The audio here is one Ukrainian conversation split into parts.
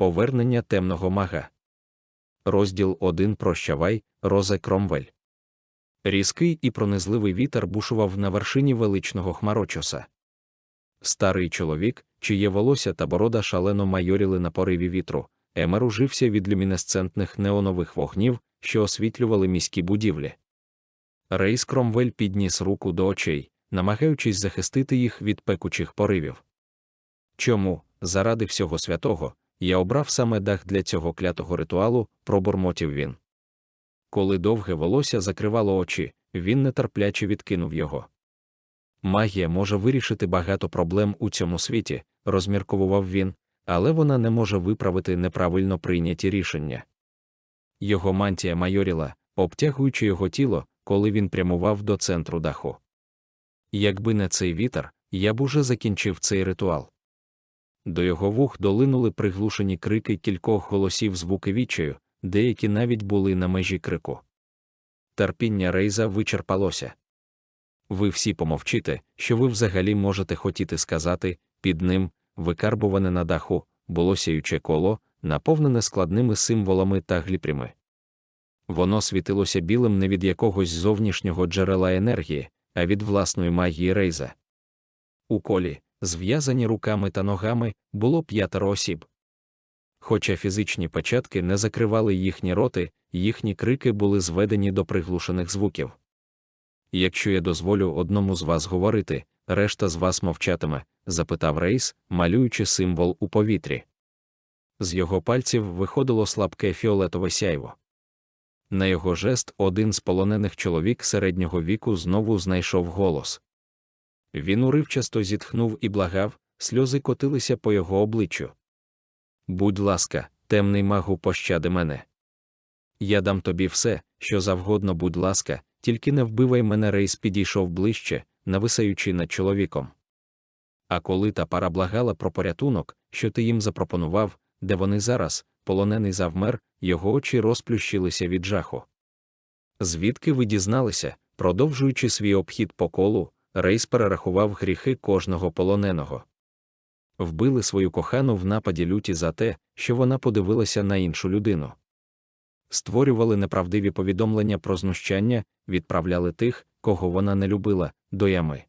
Повернення темного мага. Розділ 1 Прощавай, Розе Кромвель. Різкий і пронизливий вітер бушував на вершині величного хмарочоса. Старий чоловік, чиє волосся та борода шалено майоріли на пориві вітру, Емер ужився від люмінесцентних неонових вогнів, що освітлювали міські будівлі. Рейс Кромвель підніс руку до очей, намагаючись захистити їх від пекучих поривів. Чому, заради всього святого, я обрав саме дах для цього клятого ритуалу, пробурмотів він. Коли довге волосся закривало очі, він нетерпляче відкинув його. Магія може вирішити багато проблем у цьому світі, розмірковував він, але вона не може виправити неправильно прийняті рішення. Його мантія майоріла, обтягуючи його тіло, коли він прямував до центру даху. Якби не цей вітер, я б уже закінчив цей ритуал. До його вух долинули приглушені крики кількох голосів звуки відчаю, деякі навіть були на межі крику. Терпіння Рейза вичерпалося. Ви всі помовчите, що ви взагалі можете хотіти сказати, під ним, викарбуване на даху, було сяюче коло, наповнене складними символами та гліпрями. Воно світилося білим не від якогось зовнішнього джерела енергії, а від власної магії Рейза. У колі, зв'язані руками та ногами, було п'ятеро осіб. Хоча фізичні печатки не закривали їхні роти, їхні крики були зведені до приглушених звуків. Якщо я дозволю одному з вас говорити, решта з вас мовчатиме, запитав Рейс, малюючи символ у повітрі. З його пальців виходило слабке фіолетове сяйво. На його жест один з полонених чоловік середнього віку знову знайшов голос. Він уривчасто зітхнув і благав, сльози котилися по його обличчю. Будь ласка, темний магу, пощади мене. Я дам тобі все, що завгодно, будь ласка, тільки не вбивай мене, рейс підійшов ближче, нависаючи над чоловіком. А коли та пара благала про порятунок, що ти їм запропонував, де вони зараз, полонений завмер, його очі розплющилися від жаху. Звідки ви дізналися, продовжуючи свій обхід по колу, Рейс перерахував гріхи кожного полоненого. Вбили свою кохану в нападі люті за те, що вона подивилася на іншу людину. Створювали неправдиві повідомлення про знущання, відправляли тих, кого вона не любила, до ями.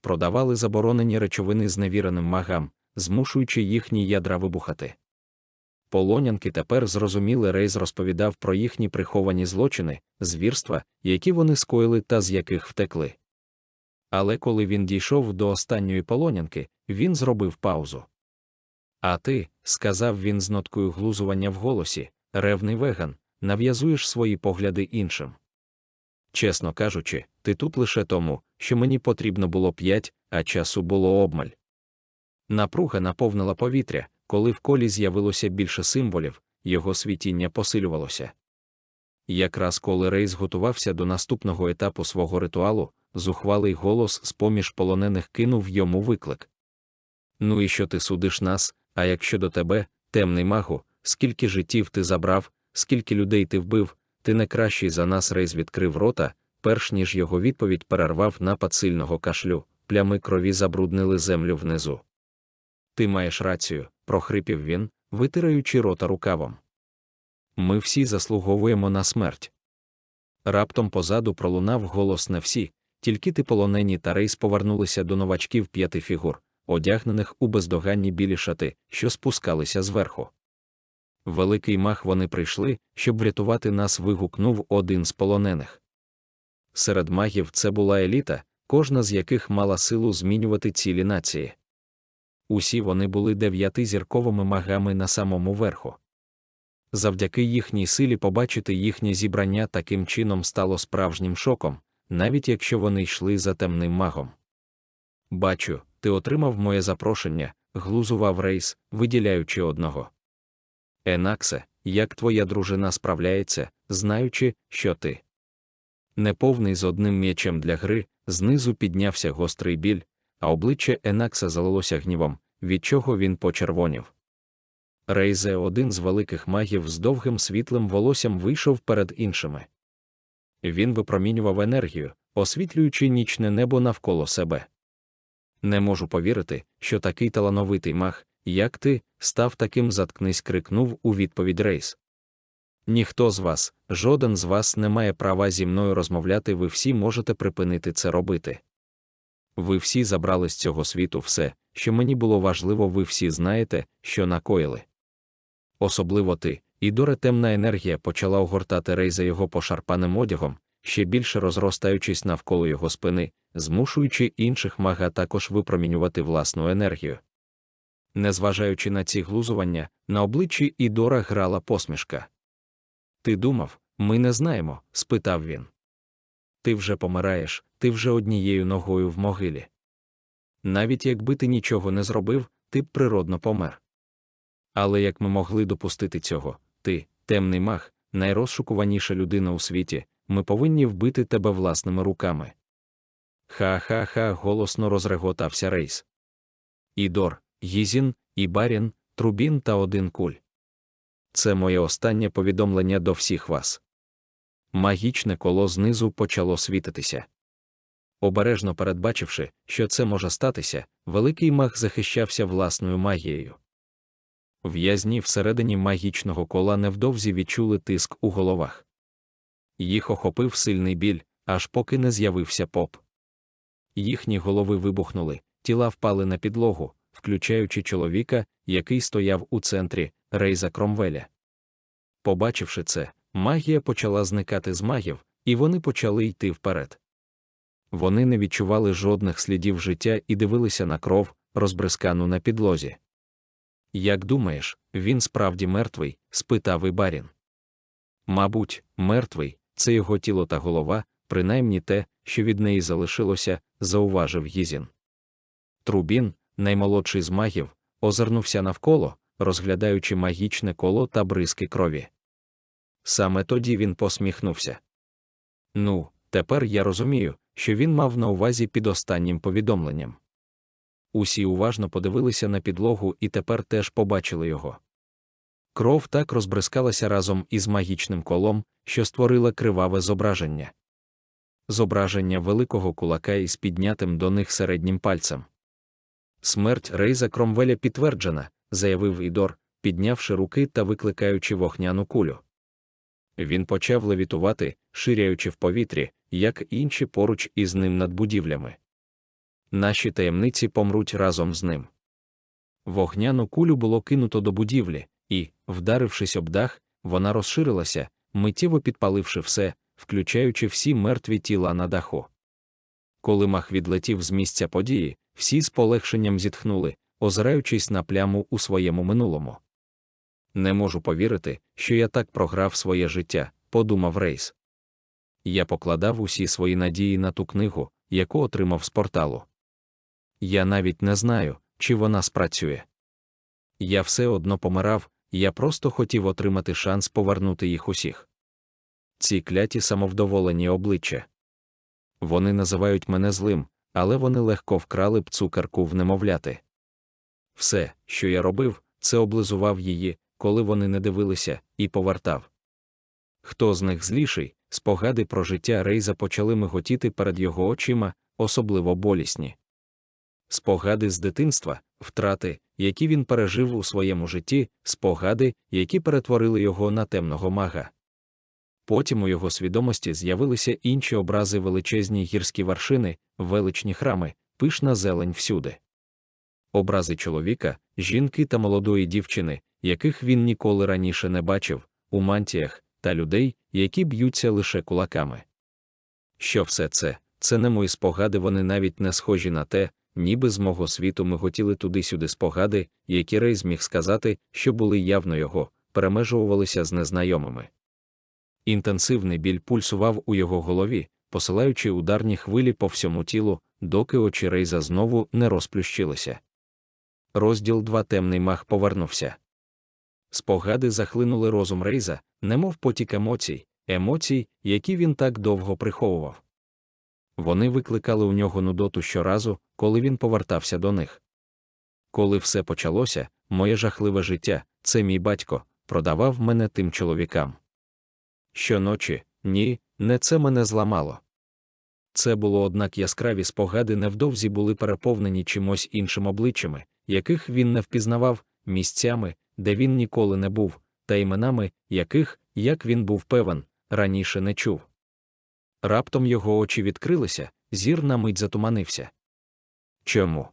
Продавали заборонені речовини зневіреним магам, змушуючи їхні ядра вибухати. Полонянки тепер зрозуміли Рейз розповідав про їхні приховані злочини, звірства, які вони скоїли та з яких втекли. Але коли він дійшов до останньої полонянки, він зробив паузу. А ти, сказав він з ноткою глузування в голосі, ревний веган, нав'язуєш свої погляди іншим. Чесно кажучи, ти тут лише тому, що мені потрібно було п'ять, а часу було обмаль. Напруга наповнила повітря, коли в колі з'явилося більше символів, його світіння посилювалося. Якраз коли Рейс готувався до наступного етапу свого ритуалу, зухвалий голос з поміж полонених кинув йому виклик. Ну і що ти судиш нас, а якщо до тебе, темний магу, скільки життів ти забрав, скільки людей ти вбив, ти не кращий за нас Рейс відкрив рота, перш ніж його відповідь перервав напад сильного кашлю, плями крові забруднили землю внизу. Ти маєш рацію, прохрипів він, витираючи рота рукавом. Ми всі заслуговуємо на смерть. Раптом позаду пролунав голос не всі, тільки ти полонені та рейс повернулися до новачків п'яти фігур, одягнених у бездоганні білі шати, що спускалися зверху. Великий мах вони прийшли, щоб врятувати нас. вигукнув один з полонених. Серед магів це була еліта, кожна з яких мала силу змінювати цілі нації. Усі вони були дев'ятизірковими магами на самому верху. Завдяки їхній силі побачити їхнє зібрання таким чином стало справжнім шоком, навіть якщо вони йшли за темним магом. Бачу, ти отримав моє запрошення, глузував рейс, виділяючи одного. Енаксе, як твоя дружина справляється, знаючи, що ти. Неповний з одним м'ячем для гри, знизу піднявся гострий біль, а обличчя Енакса залилося гнівом, від чого він почервонів. Рейзе, один з великих магів з довгим світлим волоссям, вийшов перед іншими. Він випромінював енергію, освітлюючи нічне небо навколо себе. Не можу повірити, що такий талановитий маг, як ти, став таким заткнись, крикнув у відповідь Рейс. Ніхто з вас, жоден з вас не має права зі мною розмовляти, ви всі можете припинити це робити. Ви всі забрали з цього світу все, що мені було важливо, ви всі знаєте, що накоїли. Особливо ти, і доре темна енергія почала огортати рейза його пошарпаним одягом, ще більше розростаючись навколо його спини, змушуючи інших мага також випромінювати власну енергію. Незважаючи на ці глузування, на обличчі Ідора грала посмішка. Ти думав, ми не знаємо? спитав він. Ти вже помираєш, ти вже однією ногою в могилі. Навіть якби ти нічого не зробив, ти б природно помер. Але як ми могли допустити цього, темний маг, найрозшукуваніша людина у світі, ми повинні вбити тебе власними руками. Ха-ха-ха, голосно розреготався рейс. Ідор, Їзін, Ібарін, Трубін та один куль. Це моє останнє повідомлення до всіх вас. Магічне коло знизу почало світитися. Обережно передбачивши, що це може статися, великий маг захищався власною магією. В'язні всередині магічного кола невдовзі відчули тиск у головах. Їх охопив сильний біль, аж поки не з'явився поп. Їхні голови вибухнули, тіла впали на підлогу, включаючи чоловіка, який стояв у центрі рейза Кромвеля. Побачивши це, магія почала зникати з магів, і вони почали йти вперед. Вони не відчували жодних слідів життя і дивилися на кров, розбризкану на підлозі. Як думаєш, він справді мертвий? спитав Ібарін. Мабуть, мертвий, це його тіло та голова, принаймні те, що від неї залишилося, зауважив Їзін. Трубін, наймолодший з магів, озирнувся навколо, розглядаючи магічне коло та бризки крові. Саме тоді він посміхнувся. Ну, тепер я розумію, що він мав на увазі під останнім повідомленням. Усі уважно подивилися на підлогу і тепер теж побачили його. Кров так розбризкалася разом із магічним колом, що створила криваве зображення. Зображення великого кулака із піднятим до них середнім пальцем. Смерть Рейза Кромвеля підтверджена, заявив Ідор, піднявши руки та викликаючи вогняну кулю. Він почав левітувати, ширяючи в повітрі, як інші поруч із ним над будівлями. Наші таємниці помруть разом з ним. Вогняну кулю було кинуто до будівлі, і, вдарившись об дах, вона розширилася, миттєво підпаливши все, включаючи всі мертві тіла на даху. Коли мах відлетів з місця події, всі з полегшенням зітхнули, озираючись на пляму у своєму минулому. Не можу повірити, що я так програв своє життя, подумав Рейс. Я покладав усі свої надії на ту книгу, яку отримав з порталу. Я навіть не знаю, чи вона спрацює. Я все одно помирав, я просто хотів отримати шанс повернути їх усіх. Ці кляті самовдоволені обличчя. Вони називають мене злим, але вони легко вкрали б цукерку в немовляти. Все, що я робив, це облизував її, коли вони не дивилися, і повертав. Хто з них зліший, спогади про життя Рейза почали миготіти перед його очима, особливо болісні. Спогади з дитинства, втрати, які він пережив у своєму житті, спогади, які перетворили його на темного мага. Потім у його свідомості з'явилися інші образи величезні гірські вершини, величні храми, пишна зелень всюди. Образи чоловіка, жінки та молодої дівчини, яких він ніколи раніше не бачив, у мантіях, та людей, які б'ються лише кулаками. Що все це, це не мої спогади, вони навіть не схожі на те, ніби з мого світу ми хотіли туди-сюди спогади, які Рей зміг сказати, що були явно його, перемежувалися з незнайомими. Інтенсивний біль пульсував у його голові, посилаючи ударні хвилі по всьому тілу, доки очі Рейза знову не розплющилися. Розділ два темний мах повернувся. Спогади захлинули розум Рейза, немов потік емоцій, емоцій, які він так довго приховував. Вони викликали у нього нудоту щоразу, коли він повертався до них. Коли все почалося, моє жахливе життя, це мій батько, продавав мене тим чоловікам. Щоночі, ні, не це мене зламало. Це було однак яскраві спогади невдовзі були переповнені чимось іншим обличчями, яких він не впізнавав, місцями, де він ніколи не був, та іменами, яких, як він був певен, раніше не чув. Раптом його очі відкрилися, зір на мить затуманився. Чому?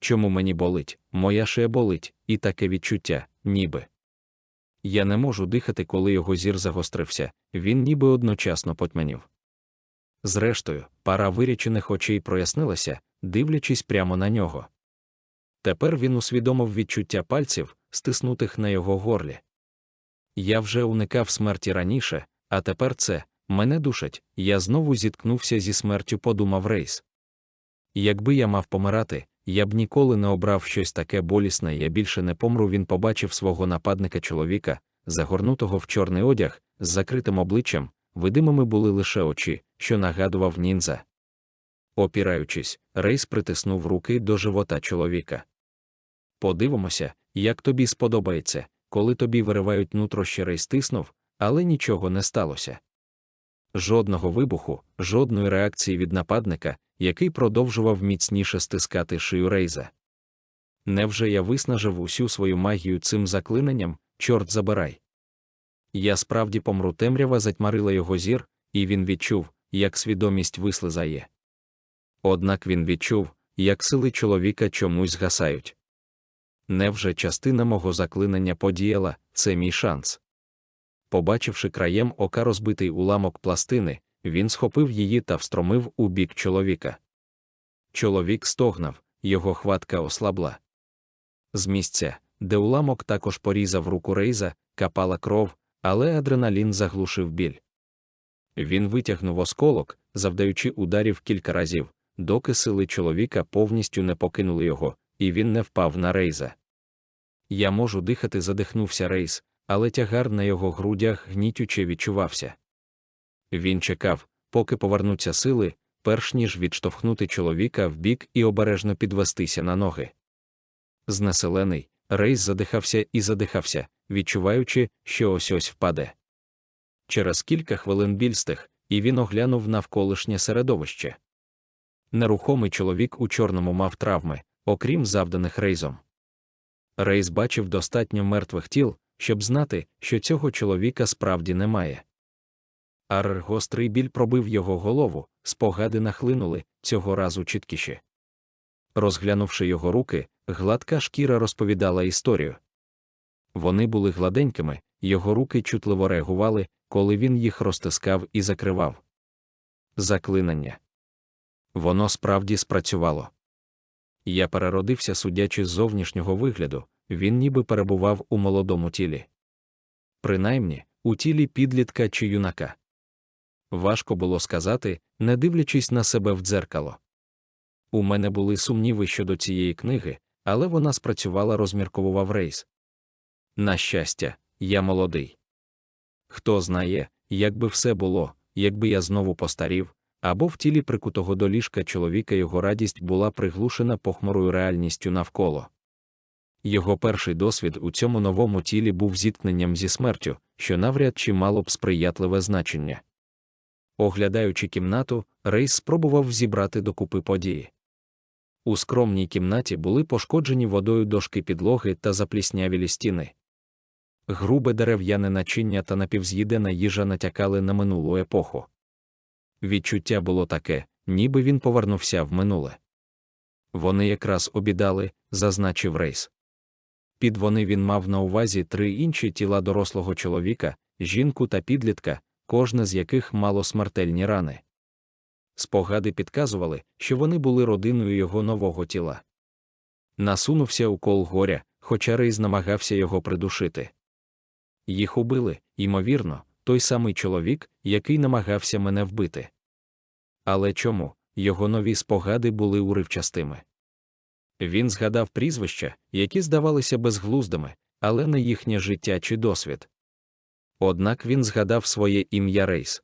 Чому мені болить, моя шия болить, і таке відчуття, ніби. Я не можу дихати, коли його зір загострився, він ніби одночасно потьмянів. Зрештою, пара вирячених очей прояснилася, дивлячись прямо на нього. Тепер він усвідомив відчуття пальців, стиснутих на його горлі. Я вже уникав смерті раніше, а тепер це мене душать, я знову зіткнувся зі смертю, подумав Рейс. Якби я мав помирати, я б ніколи не обрав щось таке болісне, я більше не помру. Він побачив свого нападника чоловіка, загорнутого в чорний одяг, з закритим обличчям, видимими були лише очі, що нагадував ніндза. Опіраючись, Рейс притиснув руки до живота чоловіка. Подивимося, як тобі сподобається, коли тобі виривають нутрощі Рейс стиснув, але нічого не сталося. Жодного вибуху, жодної реакції від нападника, який продовжував міцніше стискати шию Рейза. Невже я виснажив усю свою магію цим заклинанням, чорт забирай. Я справді помру темрява затьмарила його зір, і він відчув, як свідомість вислизає. Однак він відчув, як сили чоловіка чомусь згасають. Невже частина мого заклинання подіяла, це мій шанс. Побачивши краєм ока розбитий уламок пластини, він схопив її та встромив у бік чоловіка. Чоловік стогнав, його хватка ослабла. З місця, де уламок також порізав руку Рейза, капала кров, але адреналін заглушив біль. Він витягнув осколок, завдаючи ударів кілька разів, доки сили чоловіка повністю не покинули його, і він не впав на рейза. Я можу дихати, задихнувся рейс, але тягар на його грудях гнітюче відчувався. Він чекав, поки повернуться сили, перш ніж відштовхнути чоловіка в бік і обережно підвестися на ноги. Знеселений, рейс задихався і задихався, відчуваючи, що ось ось впаде. Через кілька хвилин біль стих, і він оглянув навколишнє середовище. Нерухомий чоловік у чорному мав травми, окрім завданих рейзом. Рейс бачив достатньо мертвих тіл, щоб знати, що цього чоловіка справді немає. Ар гострий біль пробив його голову, спогади нахлинули цього разу чіткіше. Розглянувши його руки, гладка шкіра розповідала історію. Вони були гладенькими, його руки чутливо реагували, коли він їх розтискав і закривав. Заклинання. Воно справді спрацювало. Я переродився, судячи з зовнішнього вигляду, він ніби перебував у молодому тілі. Принаймні, у тілі підлітка чи юнака. Важко було сказати, не дивлячись на себе в дзеркало. У мене були сумніви щодо цієї книги, але вона спрацювала, розмірковував рейс. На щастя, я молодий. Хто знає, як би все було, якби я знову постарів, або в тілі прикутого до ліжка чоловіка його радість була приглушена похмурою реальністю навколо. Його перший досвід у цьому новому тілі був зіткненням зі смертю, що навряд чи мало б сприятливе значення. Оглядаючи кімнату, Рейс спробував зібрати докупи події. У скромній кімнаті були пошкоджені водою дошки підлоги та запліснявілі стіни. Грубе дерев'яне начиння та напівз'їдена їжа натякали на минулу епоху. Відчуття було таке, ніби він повернувся в минуле. Вони якраз обідали, зазначив Рейс. Під вони він мав на увазі три інші тіла дорослого чоловіка, жінку та підлітка, кожне з яких мало смертельні рани. Спогади підказували, що вони були родиною його нового тіла. Насунувся укол горя, хоча Рейз намагався його придушити. Їх убили, ймовірно, той самий чоловік, який намагався мене вбити. Але чому його нові спогади були уривчастими? Він згадав прізвища, які здавалися безглуздими, але не їхнє життя чи досвід. Однак він згадав своє ім'я Рейс.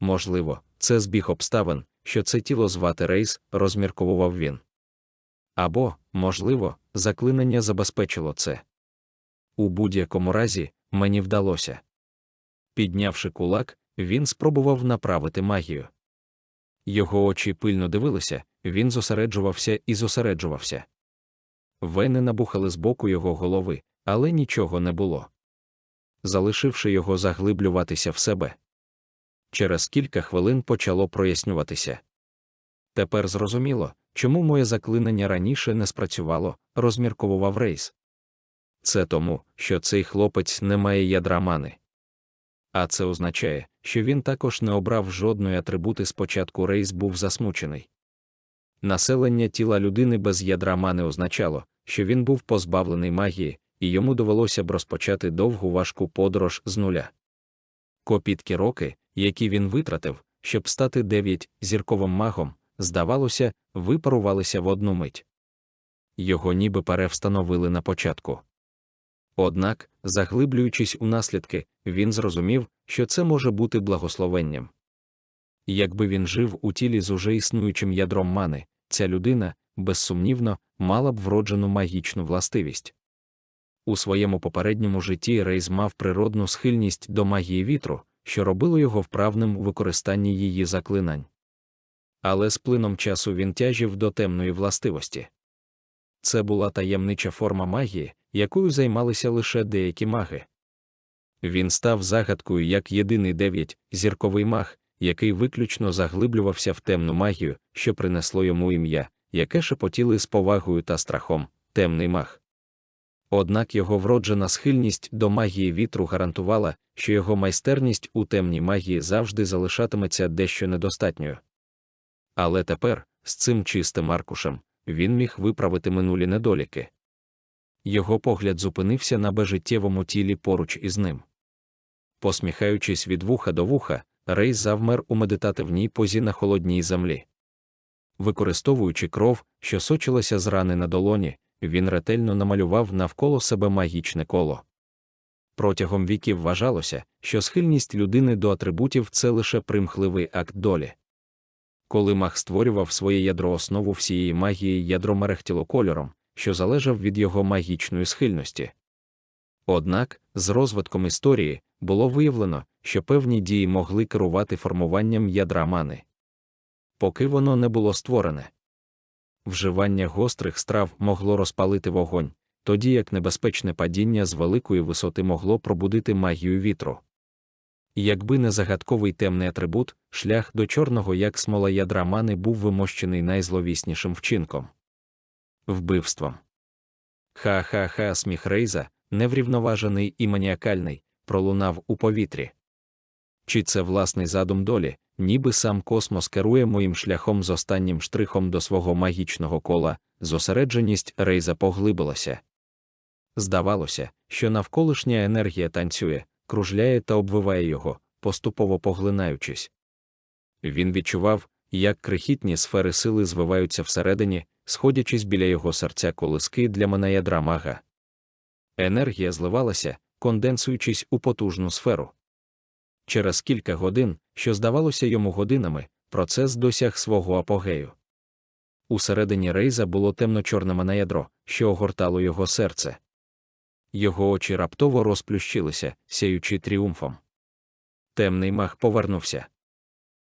Можливо, це збіг обставин, що це тіло звати Рейс, розмірковував він. Або, можливо, заклинання забезпечило це. У будь-якому разі, мені вдалося. Піднявши кулак, він спробував направити магію. Його очі пильно дивилися, він зосереджувався і зосереджувався. вени набухали з боку його голови, але нічого не було. Залишивши його заглиблюватися в себе. Через кілька хвилин почало прояснюватися. Тепер зрозуміло, чому моє заклинання раніше не спрацювало, розмірковував Рейс. Це тому, що цей хлопець не має ядра мани. А це означає, що він також не обрав жодної атрибути спочатку Рейс був засмучений. Населення тіла людини без ядра мани означало, що він був позбавлений магії, і йому довелося б розпочати довгу важку подорож з нуля. Копіткі роки, які він витратив, щоб стати дев'ять зірковим магом, здавалося, випарувалися в одну мить. Його ніби перевстановили на початку. Однак, заглиблюючись у наслідки, він зрозумів, що це може бути благословенням. Якби він жив у тілі з уже існуючим ядром мани, ця людина, безсумнівно, мала б вроджену магічну властивість. У своєму попередньому житті Рейз мав природну схильність до магії вітру, що робило його вправним у використанні її заклинань. Але з плином часу він тяжів до темної властивості. Це була таємнича форма магії, якою займалися лише деякі маги. Він став загадкою як єдиний дев'ять зірковий маг, який виключно заглиблювався в темну магію, що принесло йому ім'я, яке шепотіли з повагою та страхом темний маг. Однак його вроджена схильність до магії вітру гарантувала, що його майстерність у темній магії завжди залишатиметься дещо недостатньою. Але тепер, з цим чистим аркушем, він міг виправити минулі недоліки. Його погляд зупинився на безжиттєвому тілі поруч із ним. Посміхаючись від вуха до вуха, Рей завмер у медитативній позі на холодній землі. Використовуючи кров, що сочилася з рани на долоні, він ретельно намалював навколо себе магічне коло. Протягом віків вважалося, що схильність людини до атрибутів це лише примхливий акт долі. Коли маг створював своє ядро основу всієї магії ядро мерехтіло кольором, що залежав від його магічної схильності. Однак, з розвитком історії було виявлено, що певні дії могли керувати формуванням ядра мани. Поки воно не було створене. Вживання гострих страв могло розпалити вогонь, тоді як небезпечне падіння з великої висоти могло пробудити магію вітру. Якби не загадковий темний атрибут, шлях до чорного як смола ядра мани був вимощений найзловіснішим вчинком вбивством. Ха-ха-ха, сміх Рейза, неврівноважений і маніакальний, пролунав у повітрі. Чи це власний задум долі, ніби сам космос керує моїм шляхом з останнім штрихом до свого магічного кола, зосередженість Рейза поглибилася. Здавалося, що навколишня енергія танцює, кружляє та обвиває його, поступово поглинаючись. Він відчував, як крихітні сфери сили звиваються всередині, сходячись біля його серця колиски для манаядра мага. Енергія зливалася, конденсуючись у потужну сферу. Через кілька годин, що здавалося йому годинами, процес досяг свого апогею. Усередині рейза було темно-чорне манаядро, що огортало його серце. Його очі раптово розплющилися, сяючи тріумфом. Темний мах повернувся.